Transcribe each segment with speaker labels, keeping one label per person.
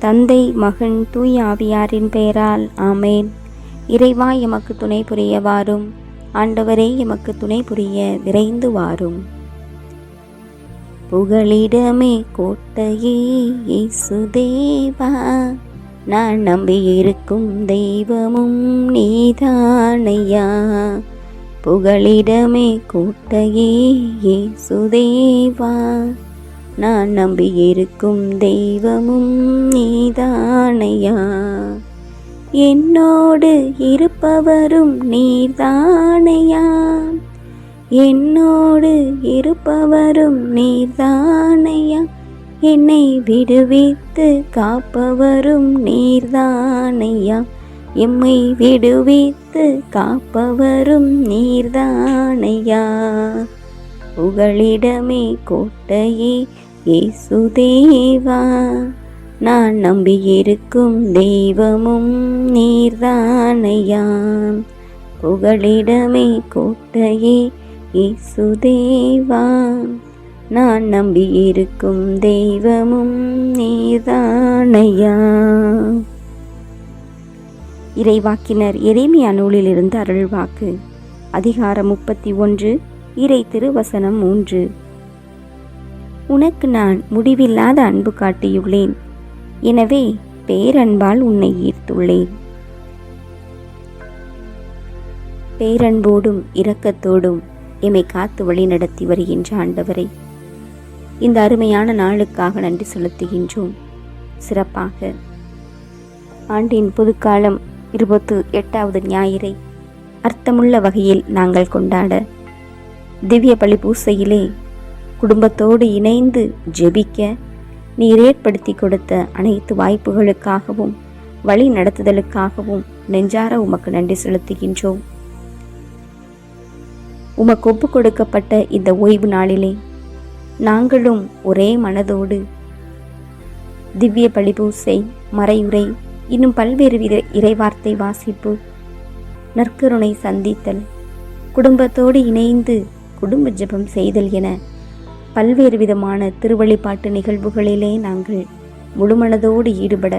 Speaker 1: தந்தை மகன் தூய் ஆவியாரின் பெயரால் ஆமேன். இறைவா எமக்கு துணை புரிய வாரும். ஆண்டவரே எமக்கு துணை புரிய விரைந்து வாரும். புகழிடமே கோட்டையே சுதேவா நான் நம்பியிருக்கும் தெய்வமும் நீதானையா. புகழிடமே கோட்டையே சுதேவா நான் நம்பியிருக்கும் தெய்வமும் நீதானையா? என்னோடு இருப்பவரும் நீர்தானையா? என்னோடு இருப்பவரும் நீர்தானையா? என்னை விடுவித்து காப்பவரும் நீர்தானையா? எம்மை விடுவித்து காப்பவரும் நீர்தானையா? புகழிடமே கோட்டையே இயேசுதேவா நான் நம்பியிருக்கும் தெய்வமும் நீர்தானையாம் புகழிடமே கோட்டையே இயேசுதேவா நான் நம்பியிருக்கும் தெய்வமும் நீர்தானையா. இறைவாக்கினர் எரேமியா நூலிலிருந்து அருள்வாக்கு. அதிகாரம் முப்பத்தி ஒன்று. இறை திருவசனம் மூன்று. உனக்கு நான் முடிவில்லாத அன்பு காட்டியுள்ளேன். எனவே பேரன்பால் உன்னை ஈர்த்துள்ளேன். பேரன்போடும் இரக்கத்தோடும் எம்மை காத்து வழி நடத்தி வருகின்ற ஆண்டவரை இந்த அருமையான நாளுக்காக நன்றி செலுத்துகின்றோம். சிறப்பாக ஆண்டின் புதுக்காலம் இருபத்து எட்டாவது ஞாயிறை அர்த்தமுள்ள வகையில் நாங்கள் கொண்டாட திவ்ய பலி பூசையிலே குடும்பத்தோடு இணைந்து ஜெபிக்க நீர் ஏற்படுத்தி கொடுத்த அனைத்து வாய்ப்புகளுக்காகவும் வழி நடத்துதலுக்காகவும் நெஞ்சார உமக்கு நன்றி செலுத்துகின்றோம். உமக்கு ஒப்பு கொடுக்கப்பட்ட இந்த ஓய்வு நாளிலே நாங்களும் ஒரே மனதோடு திவ்ய பலிபூசை மறையுரை இன்னும் பல்வேறு வித இறைவார்த்தை வாசிப்பு நற்கருணை சந்தித்தல் குடும்பத்தோடு இணைந்து குடும்ப ஜெபம் செய்தல் என பல்வேறு விதமான திருவழிபாட்டு நிகழ்வுகளிலே நாங்கள் முழுமனதோடு ஈடுபட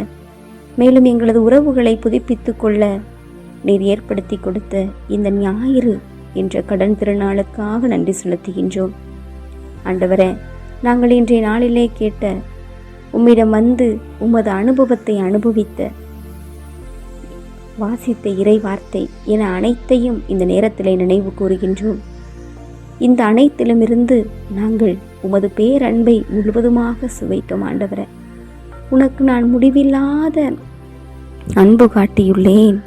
Speaker 1: மேலும் எங்களது உறவுகளை புதுப்பித்து கொள்ள நீர் ஏற்படுத்தி கொடுத்த இந்த ஞாயிறு என்ற கடன் திருநாளுக்காக நன்றி செலுத்துகின்றோம். ஆண்டவரே நாங்கள் இன்றைய நாளிலே கேட்ட உம்மிடம் வந்து உமது அனுபவத்தை அனுபவித்த வாசித்த இறை வார்த்தை என அனைத்தையும் இந்த நேரத்திலே நினைவு கூறுகின்றோம். இந்த அனைத்திலுமிருந்து நாங்கள் உமது பேரன்பை முழுவதுமாக சுவைத்தோம் ஆண்டவரே. உனக்கு நான் முடிவில்லாத அன்பு காட்டியுள்ளேன்.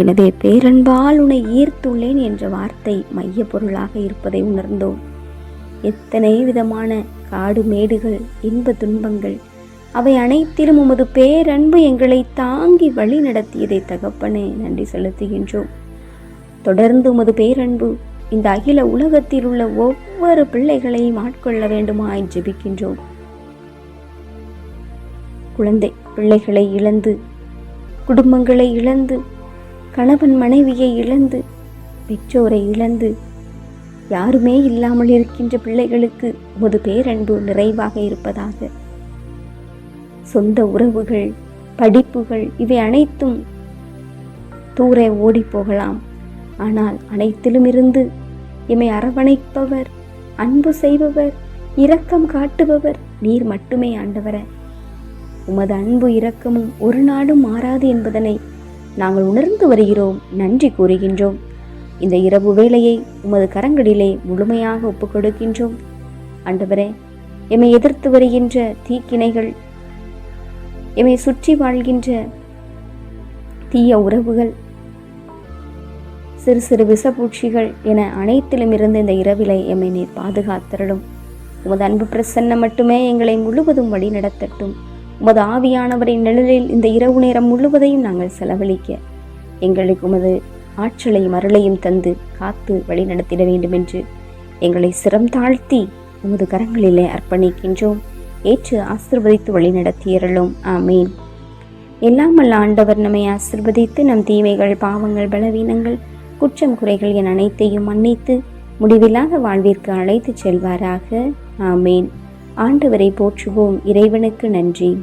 Speaker 1: எனவே பேரன்பால் உன்னை ஈர்த்துள்ளேன் என்ற வார்த்தை மைய பொருளாக இருப்பதை உணர்ந்தோம். எத்தனை விதமான காடு மேடுகள் இன்ப துன்பங்கள் அவை அனைத்திலும் உமது பேரன்பு எங்களை தாங்கி வழி நடத்தியதை தகப்பனே நன்றி செலுத்துகின்றோம். தொடர்ந்து உமது பேரன்பு இந்த அகில உலகத்தில் உள்ள ஒவ்வொரு பிள்ளைகளையும் ஆட்கொள்ள வேண்டுமாய் ஜெபிக்கின்றோம். குழந்தை பிள்ளைகளை இழந்து குடும்பங்களை இழந்து கணவன் மனைவியை இழந்து பெற்றோரை இழந்து யாருமே இல்லாமல் இருக்கின்ற பிள்ளைகளுக்கு உமது பேரன்பு நிறைவாக இருப்பதாக. சொந்த உறவுகள் படிப்புகள் இவை அனைத்தும் தூர ஓடி போகலாம். ஆனால் அனைத்திலும் இருந்து எம்மை அரவணைப்பவர் அன்பு செய்பவர் இரக்கம் காட்டுபவர் நீர் மட்டுமே ஆண்டவர. உமது அன்பு இரக்கமும் ஒரு நாடும் மாறாது என்பதனை நாங்கள் உணர்ந்து வருகிறோம் நன்றி கூறுகின்றோம். இந்த இரவு வேளையை உமது கரங்களிலே முழுமையாக ஒப்புக்கொடுக்கின்றோம் ஆண்டவரே எம்மை எதிர்த்து வருகின்ற தீக்கிணைகள் எம்மை சுற்றி வாழ்கின்ற தீய உறவுகள் சிறு சிறு விஷப்பூச்சிகள் என அனைத்திலும் இருந்து இந்த இரவிலை எம்மை நீர் பாதுகாத்தரலும் உமது அன்பு பிரசன்னம் மட்டுமே எங்களை முழுவதும் வழி நடத்தட்டும் உமது ஆவியானவரின் நிழலில் இந்த இரவு நேரம் முழுவதையும் நாங்கள் செலவழிக்க எங்களுக்கு உமது ஆற்றலையும் அருளையும் தந்து காத்து வழி நடத்திட வேண்டும் என்று எங்களை சிரம் தாழ்த்தி உமது கரங்களிலே அர்ப்பணிக்கின்றோம். ஏற்று ஆசிர்வதித்து வழி நடத்தியறலும் ஆமீன். எல்லாம் ஆண்டவர் நம்மை ஆசிர்வதித்து நம் தீமைகள் பாவங்கள் பலவீனங்கள் குற்றம் குறைகள் என அனைத்தையும் மன்னித்து முடிவில்லாத வாழ்விற்கு அழைத்துச் செல்வாராக. ஆமேன். ஆண்டவரை போற்றுவோம். இறைவனுக்கு நன்றி.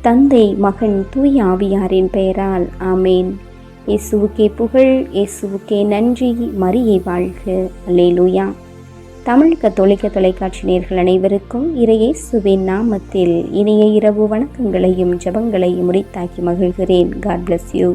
Speaker 1: தந்தை மகன் தூய் ஆவியாரின் பெயரால் ஆமேன். இயேசுவுக்கே புகழ் இயேசுவுக்கே நன்றி. மரியை வாழ்க. அல்லேலூயா. தமிழ் கத்தோலிக்க தொலைக்காட்சி நேர்கள் அனைவருக்கும் இறையேசுவின் நாமத்தில் இணைய இரவு வணக்கங்களையும் ஜெபங்களையும் முடித்தாக்கி மகிழ்கிறேன். God bless you